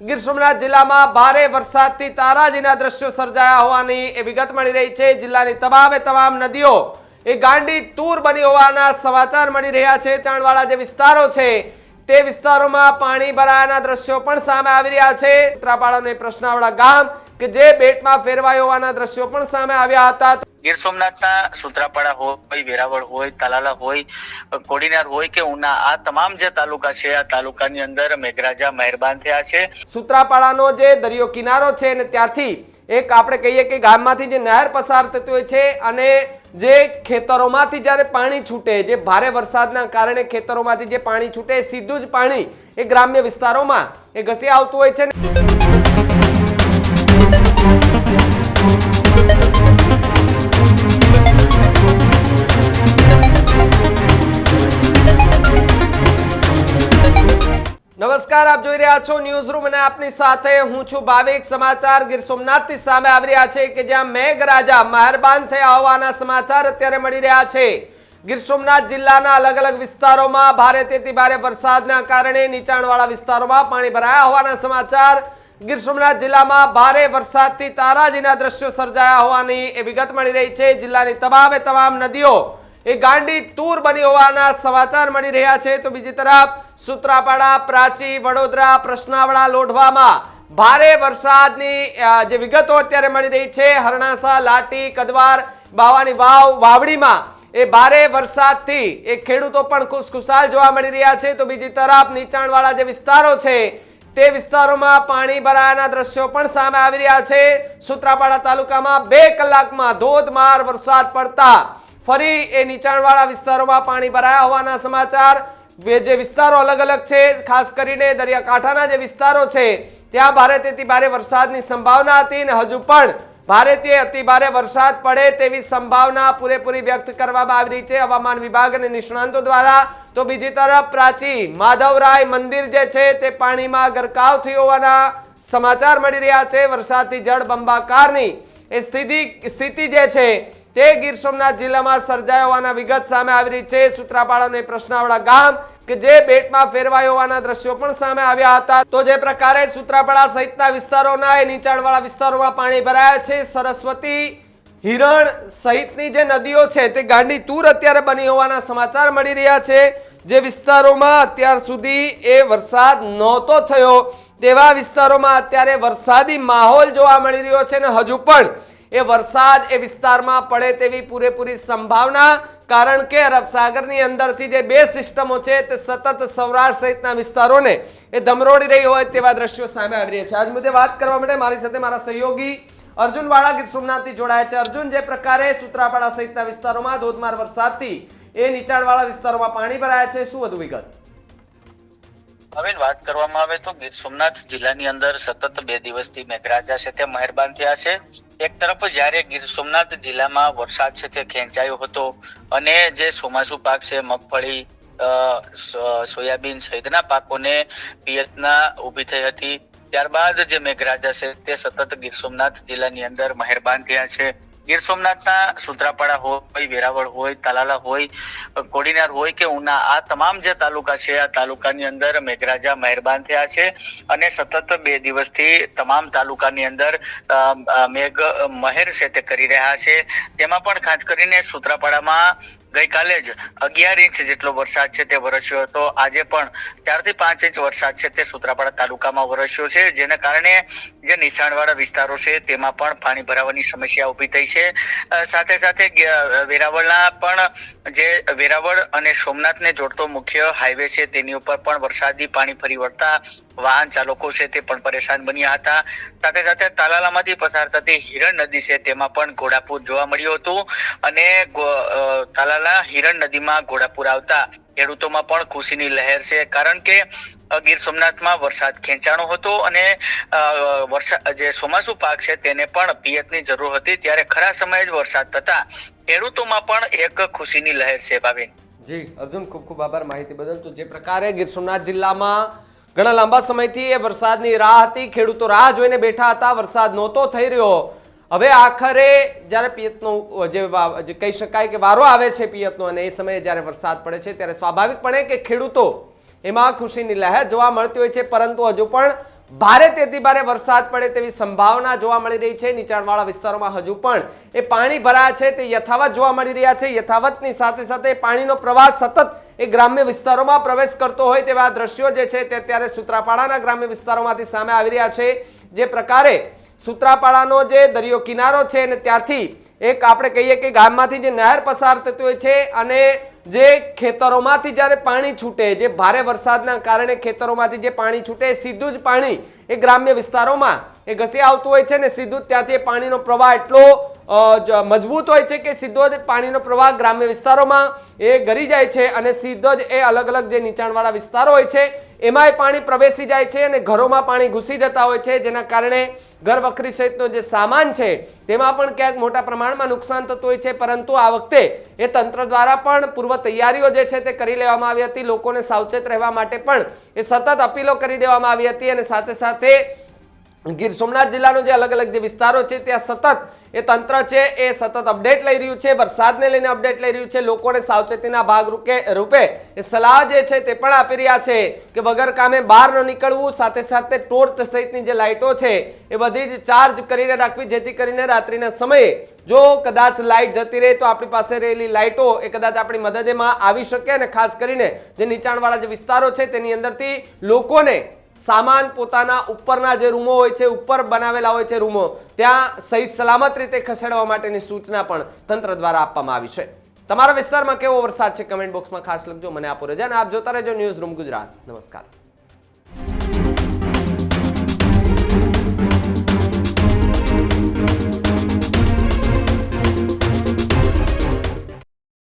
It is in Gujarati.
ગીર સોમનાથ જિલ્લામાં ભારે વરસાદથી તારાજીના દ્રશ્યો સર્જાયા હોવાની એ વિગત મળી રહી છે. જિલ્લાની તમામે તમામ નદીઓ એ ગાંડી તૂર બની હોવાના સમાચાર મળી રહ્યા છે. ચાણવાળા જે વિસ્તારો છે, તે વિસ્તારોમાં પાણી ભરાયાના દ્રશ્યો પણ સામે આવી રહ્યા છે. ઉત્તરાપાડા પ્રશ્નાવાળા ગામ કે જે બેટમાં ફેરવાય હોવાના દ્રશ્યો પણ સામે આવ્યા હતા. ગીર સોમનાથના સુત્રાપાડા હોય વેરાવળ હોય તાલાલા હોય કોડીનાર હોય કે ઉના આ તમામ જે તાલુકા છે આ તાલુકાની અંદર મેઘરાજા મહેરબાન થયા છે. સુત્રાપાડાનો જે દરિયો કિનારો છે અને ત્યાંથી એક આપણે કહીએ કે ગામમાંથી જે નહેર પસાર થતી હોય છે અને જે ખેતરોમાંથી જ્યારે પાણી છૂટે જે ભારે વરસાદના કારણે ખેતરોમાંથી જે પાણી છૂટે સીધું જ પાણી એ ગ્રામ્ય વિસ્તારોમાં એ ઘસી આવતું હોય છે નમસ્કાર, આપ જોઈ રહ્યા છો ન્યૂઝ રૂમ અને આપની સાથે હું છું ભાવિક સમાચાર. ગીર સોમનાથથી સામે આવી રહ્યા છે કે જ્યાં મેઘરાજા મહેરબાન થયા હોવાના સમાચાર અત્યારે મળી રહ્યા છે. ગીર સોમનાથ જિલ્લાના અલગ અલગ વિસ્તારોમાં ભારે તેથી ભારે વરસાદના કારણે નીચાણવાળા વિસ્તારોમાં પાણી ભરાયા હોવાના સમાચાર. ગીર સોમનાથ જિલ્લામાં ભારે વરસાદથી તારાજીના દ્રશ્યો સર્જાયા હોવાની એ વિગત મળી રહી છે. જિલ્લાની તમામે તમામ નદીઓ એ ગાંડી તૂર બની હોવાના સમાચાર મળી રહ્યા છે. તો બીજી તરફ સુત્રાપાડા, પ્રાચી, વડોદરા પ્રશ્નાવડા લોઢવામાં ભારે વરસાદની જે વિગતો અત્યારે મળી રહી છે. હરણાસા, લાટી, કદવાર, બાવાની વાવ, વાવડીમાં એ ભારે વરસાદથી એ ખેડૂતો પણ ખુશખુશાલ જોવા મળી રહ્યા છે. તો બીજી તરફ નીચાણવાળા જે વિસ્તારો છે, તે વિસ્તારોમાં પાણી ભરાયાના દ્રશ્યો પણ સામે આવી રહ્યા છે. સુત્રાપાડા તાલુકામાં બે કલાકમાં ધોધમાર વરસાદ પડતા ફરી એ નીચાણવાળા વિસ્તારોમાં પાણી ભરાયા હોવાના સમાચાર. જે વિસ્તારો અલગ અલગ છે, ખાસ કરીને દરિયાકાંઠાના જે વિસ્તારો છે, ત્યાં ભારેથી ભારે વરસાદની સંભાવના હતી અને હજુ પણ ભારેથી અતિ ભારે વરસાદ પડે તેવી સંભાવના પૂરેપૂરી વ્યક્ત કરવામાં આવી રહી છે. હવામાન વિભાગ અને નિષ્ણાંતો દ્વારા તો બીજી તરફ પ્રાચી માધવરાય મંદિર જે છે, તે પાણીમાં ગરકાવ થયો હોવાના સમાચાર મળી રહ્યા છે. વરસાદથી જળ બંબાકારની એ સ્થિતિ સ્થિતિ જે છે તે ગીર સોમનાથ જિલ્લામાં સર્જાયો હોવાના વિગત સામે આવી રહી છે. સુત્રાપાડા અને પ્રશ્નાવાડા ગામ કે જે બેટમાં ફેરવાયો હોવાના દ્રશ્યો પણ સામે આવ્યા હતા. તો જે પ્રકારે સુત્રાપાડા સહિતના વિસ્તારોના એ નીચાણવાળા વિસ્તારોમાં પાણી ભરાયા છે. સરસ્વતી હિરણ સહિતની જે નદીઓ છે તે ગાંડી તૂર અત્યારે બની હોવાના સમાચાર મળી રહ્યા છે. જે વિસ્તારોમાં અત્યાર સુધી એ વરસાદ નહોતો થયો તેવા વિસ્તારોમાં અત્યારે વરસાદી માહોલ જોવા મળી રહ્યો છે અને હજુ પણ એ વરસાદ એ વિસ્તારમાં પડે તેવી પૂરેપૂરી સંભાવના, કારણ કે અરબ સાગરની અંદરથી જે બે સિસ્ટમો છે તે સતત સૌરાષ્ટ્ર સહિતના વિસ્તારોને એ ધમરોડી રહી હોય તેવા દ્રશ્યો સામે આવી રહ્યા છે. આજ મુદ્દે વાત કરવા માટે મારી સાથે મારા સહયોગી અર્જુન વાળા ગીર સોમનાથથી જોડાયા છે. અર્જુન, જે પ્રકારે સુત્રાપાડા સહિતના વિસ્તારોમાં ધોધમાર વરસાદથી એ નીચાણવાળા વિસ્તારોમાં પાણી ભરાયા છે, શું વધુ વિગત? હવે વાત કરવામાં આવે તો ગીર સોમનાથ જિલ્લાની અંદર સતત બે દિવસથી મેઘરાજા છે તે મહેરબાન થયા છે. એક તરફ જ્યારે ગીર સોમનાથ જિલ્લામાં વરસાદ છે તે ખેંચાયો હતો અને જે ચોમાસુ પાક છે મગફળી સોયાબીન સહિતના પાકોને પિયતના ઊભી થઈ હતી. ત્યારબાદ જે મેઘરાજા છે તે સતત ગીર સોમનાથ જિલ્લાની અંદર મહેરબાન થયા છે. ગીર સોમનાથના સુત્રાપાડા હોય, વેરાવળ હોય, તાલાલા હોય, કોડીનાર હોય કે ઉના, આ તમામ જે તાલુકા છે, આ તાલુકાની અંદર મેઘરાજા મહેરબાન થયા છે અને સતત બે દિવસથી તમામ તાલુકાની અંદર મેઘ મહેર છે તે કરી રહ્યા છે. તેમાં પણ ખાસ કરીને સુત્રાપાડામાં ગઈકાલે જ અગિયાર ઇંચ જેટલો વરસાદ છે તે વરસ્યો હતો. આજે પણ ચારથી પાંચ ઇંચ વરસાદ છે તે સુત્રાપાડા તાલુકામાં વરસ્યો છે, જેના કારણે જે નીચાણવાળા વિસ્તારો છે તેમાં પણ પાણી ભરાવાની સમસ્યા ઊભી થઈ છે. સાથે સાથે વેરાવળના પણ જે વેરાવળ અને સોમનાથને જોડતો મુખ્ય હાઈવે છે તેની ઉપર પણ વરસાદી પાણી ફરી વળતા વાહન ચાલકો છે તે પણ પરેશાન બન્યા હતા. સાથે સાથે તાલાલામાંથી પસાર થતી હિરણ નદી છે તેમાં પણ ઘોડાપૂર જોવા મળ્યું હતું અને ગો- અ, હિરણ નદીમાં ઘોડાપુર આવતા ખેડૂતોમાં પણ ખુશીની લહેર છે. કારણ કે ગીર સોમનાથમાં વરસાદ ખેંચાણો હતો અને જે ચોમાસુ પાક છે તેને પણ પિયતની જરૂર હતી. ત્યારે ખરા સમયે જ વરસાદ થતા ખેડૂતોમાં પણ એક ખુશીની લહેર છે ભાવિન. જી અર્જુન ખૂબ ખૂબ આભાર માહિતી બદલ. તો જે પ્રકારે ગીર સોમનાથ જિલ્લામાં ઘણા લાંબા સમયથી એ વરસાદની રાહ હતી. ખેડૂતો રાહ જોઈને બેઠા હતા. વરસાદ નહોતો થઈ રહ્યો. હવે આખરે જ્યારે પિયતનો, જે કહી શકાય કે વારો આવે છે પિયતનો અને એ સમયે જ્યારે વરસાદ પડે છે ત્યારે સ્વાભાવિકપણે કે ખેડૂતો એમાં ખુશીની લહેર જોવા મળતી હોય છે, પરંતુ હજુ પણ ભારે તેથી ભારે વરસાદ પડે તેવી સંભાવના જોવા મળી રહી છે. નીચાણવાળા વિસ્તારોમાં હજુ પણ એ પાણી ભરાયા છે, તે યથાવત જોવા મળી રહ્યા છે. યથાવતની સાથે સાથે પાણીનો પ્રવાહ સતત એ ગ્રામ્ય વિસ્તારોમાં પ્રવેશ કરતો હોય તેવા દ્રશ્યો જે છે તે અત્યારે સુત્રાપાડાના ગ્રામ્ય વિસ્તારોમાંથી સામે આવી રહ્યા છે. જે પ્રકારે સૂત્રાપાડાનો જે દરિયો કિનારો છે અને ત્યાંથી એક આપણે કહીએ કે ગામમાંથી જે નહેર પસાર થતી હોય છે અને જે ખેતરોમાંથી જ્યારે પાણી છૂટે, જે ભારે વરસાદના કારણે ખેતરોમાંથી જે પાણી છૂટે સીધું જ પાણી એ ગ્રામ્ય વિસ્તારોમાં એ ઘસી આવતું હોય છે ને સીધું જ ત્યાંથી પાણીનો પ્રવાહ એટલો મજબૂત હોય છે કે સીધો જ પાણીનો પ્રવાહ ગ્રામ્ય વિસ્તારોમાં એ ગરી જાય છે અને સીધો જ એ અલગ અલગ જે નીચાણવાળા વિસ્તારો હોય છે એમાંય પાણી પ્રવેશી જાય છે અને ઘરોમાં પાણી ઘૂસી જતા હોય છે, જેના કારણે ઘર વખરી સહિતનો જે સામાન છે, તેમાં પણ ક્યાંક મોટા પ્રમાણમાં નુકસાન થતું હોય છે, પરંતુ આ વખતે એ તંત્ર દ્વારા પણ પૂર્વ તૈયારીઓ જે છે તે કરી લેવામાં આવી હતી. લોકોને સાવચેત રહેવા માટે પણ એ સતત અપીલો કરી દેવામાં આવી હતી અને સાથે સાથે ગીર સોમનાથ જિલ્લાનો જે અલગ અલગ જે વિસ્તારો છે, ત્યાં સતત એ તંત્ર છે, એ સતત અપડેટ લઈ રહ્યું છે, વરસાદને લઈને અપડેટ લઈ રહ્યું છે. લોકોને સાવચેતીના ભાગ રૂપે એ સલાહ જે છે તે પણ આપી રહ્યા છે કે વગર કામે બહાર ન નીકળવું. સાથે સાથે ટોર્ચ સહિતની જે લાઇટો છે, એ બધી જ ચાર્જ કરીને રાખવી. જેથી કરીને રાત્રિના સમયે જો કદાચ લાઇટ જતી રહે તો આપણી પાસે રહેલી લાઇટો એ કદાચ આપણી મદદેમાં આવી શકે. અને ખાસ કરીને જે નીચાણવાળા જે વિસ્તારો છે, તેની અંદરથી લોકોને સામાન પોતાના ઉપરના જે રૂમો હોય છે, ઉપર બનાવેલા હોય છે રૂમો, ત્યાં સહી સલામત રીતે ખસેડવા માટેની સૂચના પણ તંત્ર દ્વારા આપવામાં આવી છે. તમારા વિસ્તારમાં કેવો વરસાદ છે? કમેન્ટ બોક્સમાં ખાસ લખજો. મને આપો રજા અને આપ જોતા રહેજો ન્યૂઝ રૂમ ગુજરાત. નમસ્કાર.